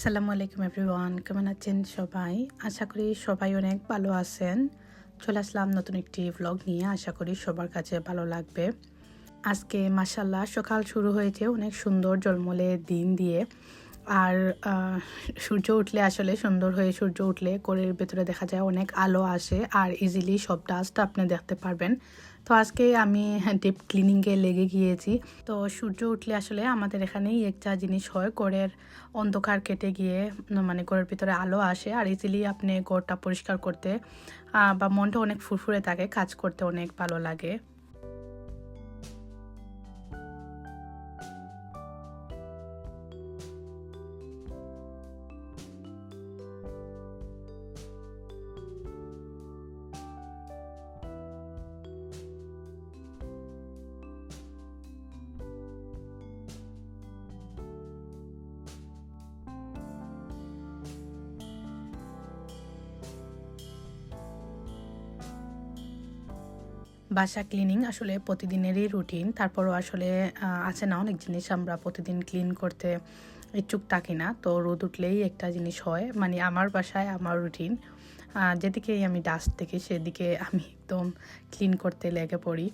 আসসালামু আলাইকুম এভরিওয়ান কেমন আছেন সবাই? আশা করি সবাই অনেক ভালো আছেন। চলে আসলাম নতুন একটি ভ্লগ নিয়ে, আশা করি সবার কাছে ভালো লাগবে। আজকে মাসাল্লাহ সকাল শুরু হয়েছে অনেক সুন্দর জলমলে দিন দিয়ে। আর সূর্য উঠলে আসলে সুন্দর হয়ে সূর্য উঠলে কোরের ভেতরে দেখা যায় অনেক আলো আসে, আর ইজিলি সব ডাস্ট আপনি দেখতে পারবেন। তো আজকে আমি ডিপ ক্লিনিংয়ে লেগে গিয়েছি। তো সূর্য উঠলে আসলে আমাদের এখানেই একটা জিনিস হয় গড়ের অন্ধকার কেটে গিয়ে মানে ঘরের ভিতরে আলো আসে। আর ইজিলি আপনি গড়টা পরিষ্কার করতে বা মনটা অনেক ফুরফুরে থাকে, কাজ করতে অনেক ভালো লাগে। বাসা ক্লিনিং আসলে প্রতিদিনেরই রুটিন তারপরও আসলে আছে না অনেক জিনিস আমরা প্রতিদিন ক্লিন করতে ইচ্ছুক থাকি না, তো রোদ উঠলেই একটা জিনিস হয়। মানে আমার বাসায় আমার রুটিন যেদিকেই আমি ডাস্ট দেখি সেদিকে আমি একদম ক্লিন করতে লেগে পড়ি।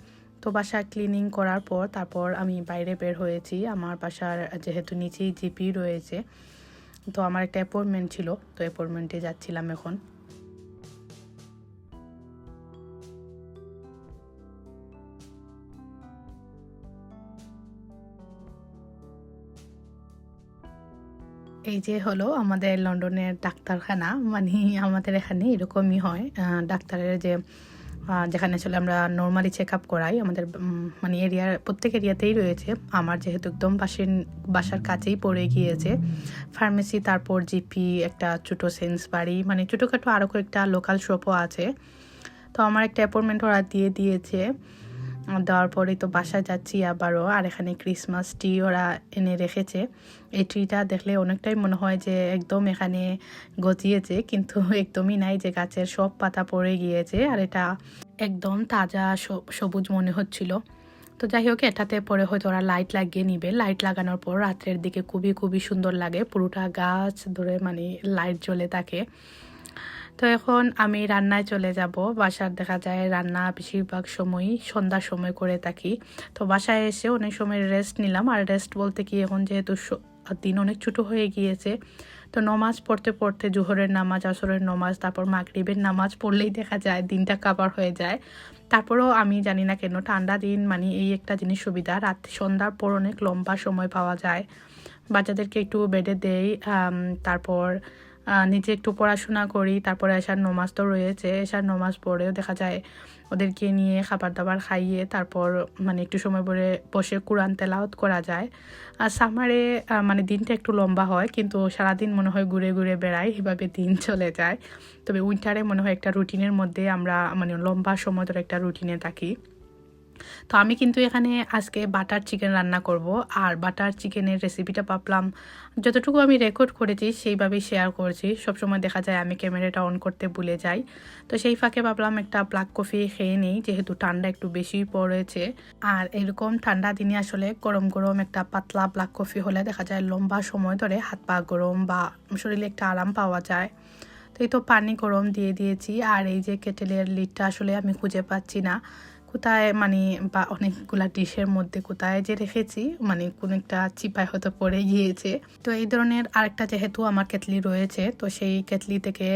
তো বাসা ক্লিনিং করার পর, তারপর আমি বাইরে বের হয়েছি। আমার বাসার যেহেতু নিচেই জিপি রয়েছে, তো আমার একটা অ্যাপয়েন্টমেন্ট ছিল, তো অ্যাপয়েন্টমেন্টে যাচ্ছিলাম এখন। এই যে হলো আমাদের লন্ডনের ডাক্তারখানা মানে আমাদের এখানে এরকমই হয়। ডাক্তারের যে যেখানে আসলে আমরা নর্মালি চেক আপ করাই, আমাদের মানে এরিয়ার প্রত্যেক এরিয়াতেই রয়েছে। আমার যেহেতু একদম বাসের, বাসার কাছেই পড়ে গিয়েছে। ফার্মেসি তারপর জিপি একটা ছোটো সেন্স বাড়ি মানে ছোটোখাটো আরও কয়েকটা লোকাল শপও আছে। তো আমার একটা অ্যাপয়েন্টমেন্ট ওরা দিয়ে দিয়েছে। দেওয়ার পরেই তো বাসায় যাচ্ছি আবারও, আর এখানে ক্রিসমাস ট্রি ওরা এনে রেখেছে। এই ট্রিটা দেখলে অনেকটাই মনে হয় যে একদম এখানে গজিয়েছে, কিন্তু একদমই নাই যে গাছের সব পাতা পড়ে গিয়েছে, আর এটা একদম তাজা সবুজ মনে হচ্ছিল। তো যাই হোক, এটাতে পরে হয়তো ওরা লাইট লাগিয়ে নিবে। লাইট লাগানোর পর রাত্রের দিকে খুবই খুবই সুন্দর লাগে। পুরোটা গাছ ধরে মানে লাইট জ্বলে থাকে। তো এখন আমি রান্নায় চলে যাব। বাসার দেখা যায় রান্না বেশিরভাগ সময়ই সন্ধ্যার সময় করে থাকি। তো বাসায় এসে অনেক সময় রেস্ট নিলাম। আর রেস্ট বলতে কি, এখন যেহেতু দিন অনেক ছোটো হয়ে গিয়েছে, তো নমাজ পড়তে পড়তে জোহরের নামাজ, আসরের নামাজ, তারপর মাগরিবের নামাজ পড়লেই দেখা যায় দিনটা কাবার হয়ে যায়। তারপরেও আমি জানি না কেন, ঠান্ডা দিন মানে এই একটা জিনিস সুবিধা। রাত্রি সন্ধ্যার পর অনেক লম্বা সময় পাওয়া যায়। বাচ্চাদেরকে একটু বেডে দেই তারপর নিজে একটু পড়াশোনা করি, তারপরে এসার নমাজ তো রয়েছে এসার নমাজ পড়েও দেখা যায় ওদেরকে নিয়ে খাবার দাবার খাইয়ে তারপর মানে একটু সময় পরে বসে কোরআন তেলাওত করা যায়। আর সামারে মানে দিনটা একটু লম্বা হয়, কিন্তু সারাদিন মনে হয় ঘুরে ঘুরে বেড়াই, এভাবে দিন চলে যায়। তবে উইন্টারে মনে হয় একটা রুটিনের মধ্যে আমরা মানে লম্বা সময় ধরে একটা রুটিনে থাকি। তো আমি কিন্তু এখানে আজকে বাটার চিকেন রান্না করব। আর বাটার চিকেনের রেসিপিটা ভাবলাম, যতটুকু আমি রেকর্ড করেছি, সেইভাবেই শেয়ার করেছি। সবসময় দেখা যায় আমি ক্যামেরাটা অন করতে ভুলে যাই। তো সেই ফাঁকে ভাবলাম একটা ব্ল্যাক কফি খেয়ে নিই, যেহেতু ঠান্ডা একটু বেশি পড়েছে। আর এরকম ঠান্ডা দিনে আসলে গরম গরম একটা পাতলা ব্ল্যাক কফি হলে দেখা যায় লম্বা সময় ধরে হাত পা গরম বা শরীরে একটা আরাম পাওয়া যায়। তো এই তো পানি গরম দিয়ে দিয়েছি। আর এই যে কেটেলের লিডটা আসলে আমি খুঁজে পাচ্ছি না। কোথায় মানে বা অনেকগুলা ডিশের মধ্যে কোথায় যে রেখেছি মানে কোন একটা চিপায় হয়তো পড়ে গিয়েছে। তো এই ধরনের আরেকটা যেহেতু আমার কেতলি রয়েছে, তো সেই কেতলি থেকে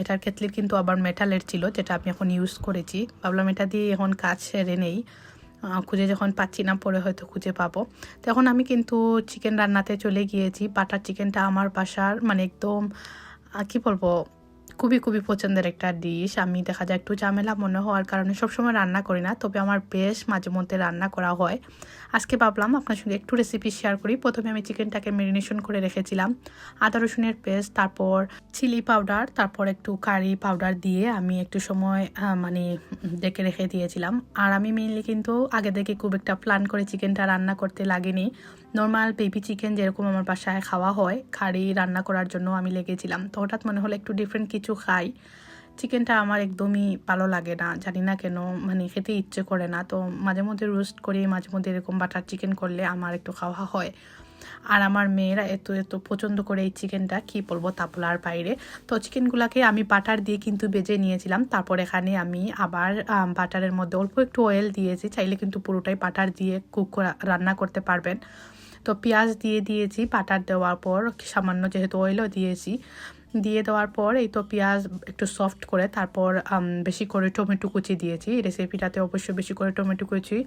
এটার কেতলি কিন্তু আবার মেটালের ছিল, যেটা আমি এখন ইউজ করেছি। ভাবলাম এটা দিয়ে এখন কাজ সেরে নেই। খুঁজে যখন পাচ্ছি না, পরে হয়তো খুঁজে পাবো। তো এখন আমি কিন্তু চিকেন রান্নাতে চলে গিয়েছি। বাটার চিকেনটা আমার বাসার মানে একদম কি বলব খুবই খুবই পছন্দের একটা ডিশ আমি দেখা যায় একটু ঝামেলা মনে হওয়ার কারণে সবসময় রান্না করি না, তবে আমার বেশ মাঝে মধ্যে রান্না করা হয়। আজকে ভাবলাম আপনার সঙ্গে একটু রেসিপি শেয়ার করি। প্রথমে আমি চিকেনটাকে মেরিনেশন করে রেখেছিলাম। আদা, রসুনের পেস্ট তারপর চিলি পাউডার তারপর একটু কারি পাউডার দিয়ে আমি একটু সময় মানে ডেকে রেখে দিয়েছিলাম। আর আমি মেনলি কিন্তু আগে থেকে খুব একটা প্ল্যান করে চিকেনটা রান্না করতে লাগেনি। নর্মাল বেবি চিকেন যেরকম আমার বাসায় খাওয়া হয় খাড়ি রান্না করার জন্য আমি লেগেছিলাম। তো হঠাৎ মনে হলো একটু ডিফারেন্ট কিছু খাই। চিকেনটা আমার একদমই ভালো লাগে না, জানি না কেন মানে খেতে ইচ্ছে করে না। তো মাঝে মধ্যে রোস্ট করি, মাঝে মধ্যে এরকম বাটার চিকেন করলে আমার একটু খাওয়া হয়। আর আমার মেয়েরা এত এত পছন্দ করে এই চিকেনটা কী বলব তাপলার বাইরে। তো চিকেনগুলোকে আমি বাটার দিয়ে কিন্তু বেজে নিয়েছিলাম। তারপর এখানে আমি আবার বাটারের মধ্যে অল্প একটু অয়েল দিয়েছি। চাইলে কিন্তু পুরোটাই বাটার দিয়ে কুক রান্না করতে পারবেন। তো পেঁয়াজ দিয়ে দিয়েছি বাটার দেওয়ার পর, সামান্য যেহেতু অয়েলও দিয়েছি। দিয়ে দেওয়ার পর এই তো পেঁয়াজ একটু সফট করে তারপর বেশি করে টমেটো কুচি দিয়েছি। রেসিপিটাতে অবশ্যই বেশি করে টমেটো কুচি।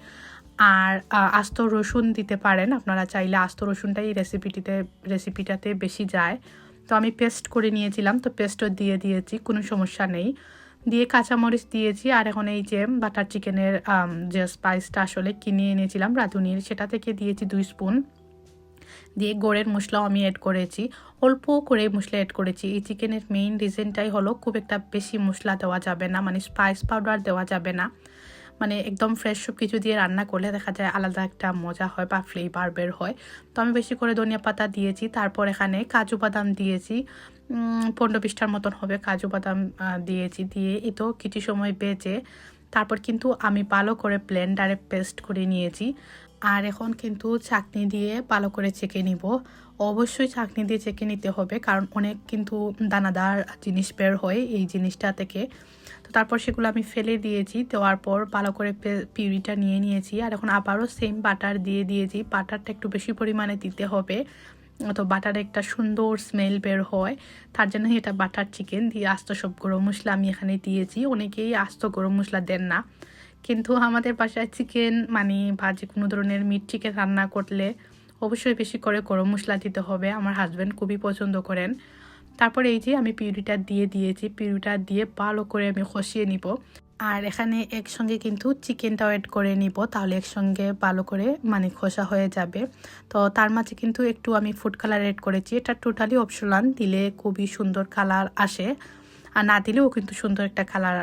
আর আস্ত রসুন দিতে পারেন, আপনারা চাইলে আস্ত রসুনটাই এই রেসিপিটিতে রেসিপিটাতে বেশি যায়। তো আমি পেস্ট করে নিয়েছিলাম, তো পেস্টও দিয়ে দিয়েছি, কোনো সমস্যা নেই। দিয়ে কাঁচামরিচ দিয়েছি, আর এখন এই যে বাটার চিকেনের যে স্পাইসটা আসলে কিনে এনেছিলাম, রাঁধুনির, সেটা থেকে দিয়েছি দুই স্পুন দিয়ে গোড়ের মশলাও আমি অ্যাড করেছি। অল্প করে মশলা অ্যাড করেছি। এই চিকেনের মেইন রিজনটাই হলো খুব একটা বেশি মশলা দেওয়া যাবে না মানে স্পাইস পাউডার দেওয়া যাবে না। মানে একদম ফ্রেশ সব কিছু দিয়ে রান্না করলে দেখা যায় আলাদা একটা মজা হয় বা ফ্লেভার বের হয়। তো আমি বেশি করে ধনিয়া পাতা দিয়েছি, তারপর এখানে কাজু বাদাম দিয়েছি। পনেরো বিশটার মতন হবে কাজু বাদাম দিয়েছি। দিয়ে এই তো কিছু সময় বেঁচে তারপর কিন্তু আমি ভালো করে ব্লেন্ডারে পেস্ট করে নিয়েছি। আর এখন কিন্তু চাটনি দিয়ে ভালো করে চেকে নিব। অবশ্যই চাটনি দিয়ে চেকে নিতে হবে, কারণ অনেক কিন্তু দানাদার জিনিস বের হয় এই জিনিসটা থেকে। তো তারপর সেগুলো আমি ফেলে দিয়েছি, দেওয়ার পর ভালো করে পিউরিটা নিয়ে নিয়েছি। আর এখন আবারও সেম বাটার দিয়ে দিয়েছি বাটারটা একটু বেশি পরিমাণে দিতে হবে। তো বাটার একটা সুন্দর স্মেল বের হয়, তার জন্য এটা বাটার চিকেন দিয়ে আস্ত সব গরম মশলা আমি এখানে দিয়েছি। অনেকেই আস্ত গরম মশলা দেন না। কিন্তু আমাদের বাসায় চিকেন মানে যে কোনো ধরনের মিট চিকেন রান্না করলে অবশ্যই বেশি করে গরম মশলা দিতে হবে। আমার হাজব্যান্ড খুবই পছন্দ করেন। তারপরে এই যে আমি পিউরিটা দিয়ে দিয়েছি, পিউরিটা দিয়ে ভালো করে আমি কষিয়ে নিব। আর এখানে একসঙ্গে কিন্তু চিকেনটাও অ্যাড করে নিব, তাহলে একসঙ্গে ভালো করে মানে খোসা হয়ে যাবে। তো তার মাঝে কিন্তু একটু আমি ফুড কালার অ্যাড করেছি। এটা টোটালি অপশনাল দিলে খুবই সুন্দর কালার আসে। আর না দিলেও কিন্তু সুন্দর একটা কালার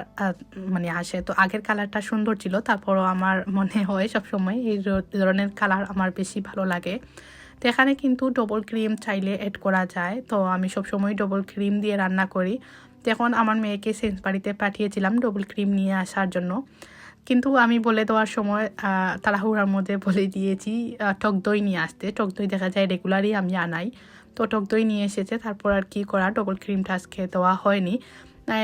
মানে আসে। তো আগের কালারটা সুন্দর ছিল, তারপরও আমার মনে হয় সবসময় এই ধরনের কালার আমার বেশি ভালো লাগে। তো এখানে কিন্তু ডবল ক্রিম চাইলে অ্যাড করা যায়। তো আমি সবসময় ডবল ক্রিম দিয়ে রান্না করি। তো এখন আমার মেয়েকে সেন্স বাড়িতে পাঠিয়েছিলাম ডবল ক্রিম নিয়ে আসার জন্য। কিন্তু আমি বলে দেওয়ার সময় তাড়াহুড়ার মধ্যে বলে দিয়েছি টক দই নিয়ে আসতে। টক দই দেখা যায় রেগুলারই আমি আনাই। তো টক দই নিয়ে এসেছে। তারপর আর কি করা ডবল ক্রিমটা আজকে দেওয়া হয়নি।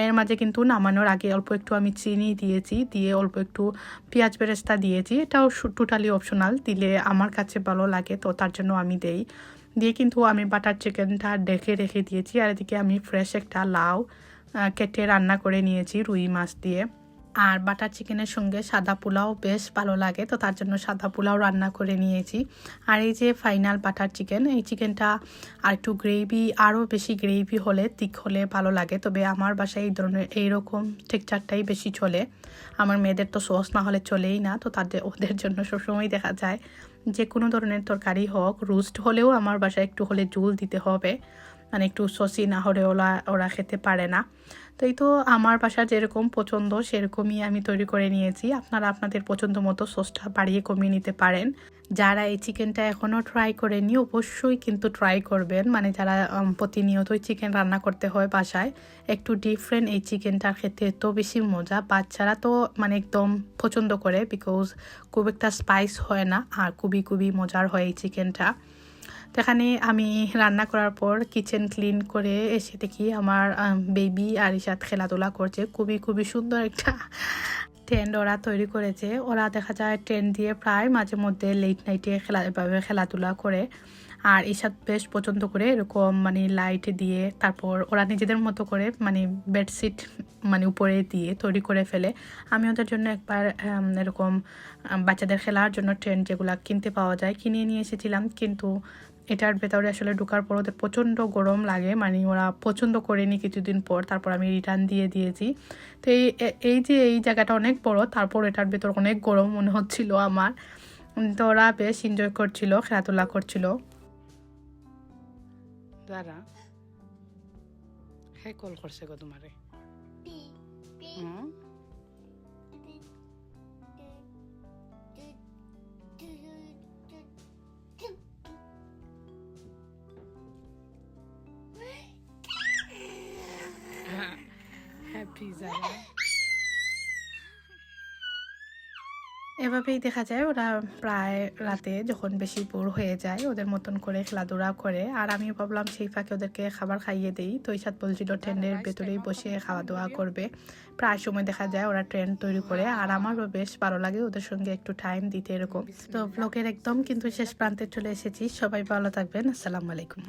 এর মাঝে কিন্তু নামানোর আগে অল্প একটু আমি চিনি দিয়েছি, দিয়ে অল্প একটু পেঁয়াজ বেরেস্তা দিয়েছি। এটাও টোটালি অপশনাল দিলে আমার কাছে ভালো লাগে, তো তার জন্য আমি দেই। দিয়ে কিন্তু আমি বাটার চিকেনটা ডেকে রেখে দিয়েছি। আর এদিকে আমি ফ্রেশ একটা লাউ কেটে রান্না করে নিয়েছি রুই মাছ দিয়ে। আর বাটার চিকেনের সঙ্গে সাদা পোলাও বেশ ভালো লাগে, তো তার জন্য সাদা পোলাও রান্না করে নিয়েছি। আর এই যে ফাইনাল বাটার চিকেন, এই চিকেনটা আর একটু গ্রেভি, আরও বেশি গ্রেভি হলে তিক হলে ভালো লাগে। তবে আমার বাসায় এই ধরনের এইরকম টেক্সচারটাই বেশি চলে। আমার মেয়েদের তো সস না হলে চলেই না, তো তাদের, ওদের জন্য সবসময় দেখা যায় যে কোনো ধরনের তরকারি হোক, রোস্ট হলেও আমার বাসায় একটু হলে জুল দিতে হবে। মানে একটু সসি না হলে ওরা ওরা খেতে পারে না। তো এই তো আমার বাসা যেরকম পছন্দ, সেরকমই আমি তৈরি করে নিয়েছি। আপনারা আপনাদের পছন্দ মতো সসটা বাড়িয়ে কমিয়ে নিতে পারেন। যারা এই চিকেনটা এখনও ট্রাই করেনি অবশ্যই কিন্তু ট্রাই করবেন। মানে যারা প্রতিনিয়তই চিকেন রান্না করতে হয় বাসায়, একটু ডিফারেন্ট এই চিকেনটা খেতে তো বেশি মজা। বাচ্চারা তো মানে একদম পছন্দ করে বিকজ খুব একটা স্পাইস হয় না, আর খুবই খুবই মজার হয় এই চিকেনটা। তো আমি রান্না করার পর কিচেন ক্লিন করে এসে দেখি আমার বেবি আর ইসাদ খেলাধুলা করছে। খুবই খুবই সুন্দর একটা ট্রেন্ড ওরা তৈরি করেছে। ওরা দেখা যায় ট্রেন দিয়ে প্রায় মাঝে মধ্যে লেট নাইটে খেলা, এভাবে খেলাধুলা করে। আর ইসাদ বেশ পছন্দ করে এরকম মানে লাইট দিয়ে তারপর ওরা নিজেদের মতো করে মানে বেডশিট মানে উপরে দিয়ে তৈরি করে ফেলে। আমি ওদের জন্য একবার এরকম বাচ্চাদের খেলার জন্য ট্রেন যেগুলো কিনতে পাওয়া যায় কিনে নিয়ে এসেছিলাম। কিন্তু এটার ভেতরে আসলে ঢোকার পর ওদের প্রচণ্ড গরম লাগে। মানে ওরা পছন্দ করেনি কিছুদিন পর তারপর আমি রিটার্ন দিয়ে দিয়েছি। তো এই এই যে এই জায়গাটা অনেক বড় তারপর এটার ভেতর অনেক গরম মনে হচ্ছিল আমার। তো ওরা বেশ এনজয় করছিল খেলাধুলা করছিল। দাদা হ্যাঁ কল করছে গো তোমারে। হুম? এভাবেই দেখা যায় ওরা প্রায় রাতে যখন বেশি বোর হয়ে যায় ওদের মতন করে খেলাধুলা করে। আর আমি ভাবলাম সেই ফাঁকে ওদেরকে খাবার খাইয়ে দিই। তো ইসাদ বলছিল ট্রেনের ভেতরেই বসে খাওয়া দাওয়া করবে। প্রায় সময় দেখা যায় ওরা ট্রেন তৈরি করে। আর আমারও বেশ ভালো লাগে ওদের সঙ্গে একটু টাইম দিতে এরকম। তো ব্লগের একদম কিন্তু শেষ প্রান্তে চলে এসেছি। সবাই ভালো থাকবেন। আসসালামু আলাইকুম।